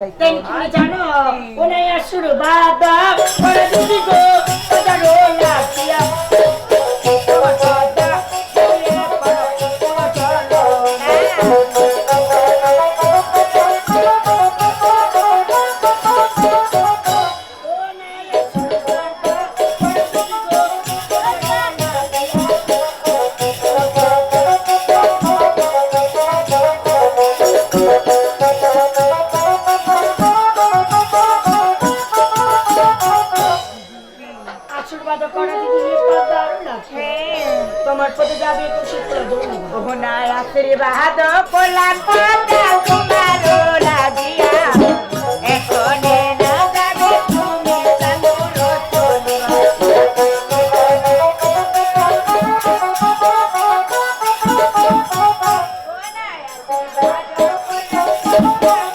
তাই তুমি জানো ওনাই শুরু বাদা বাছুর বাঁধা করা দিদি দারুণ আছে তোমার পথে যাবে একুশে ওহনা রাত্রি বাহাদ কোলা পাতা তোমার লাগিয়া। এখনে Thank you.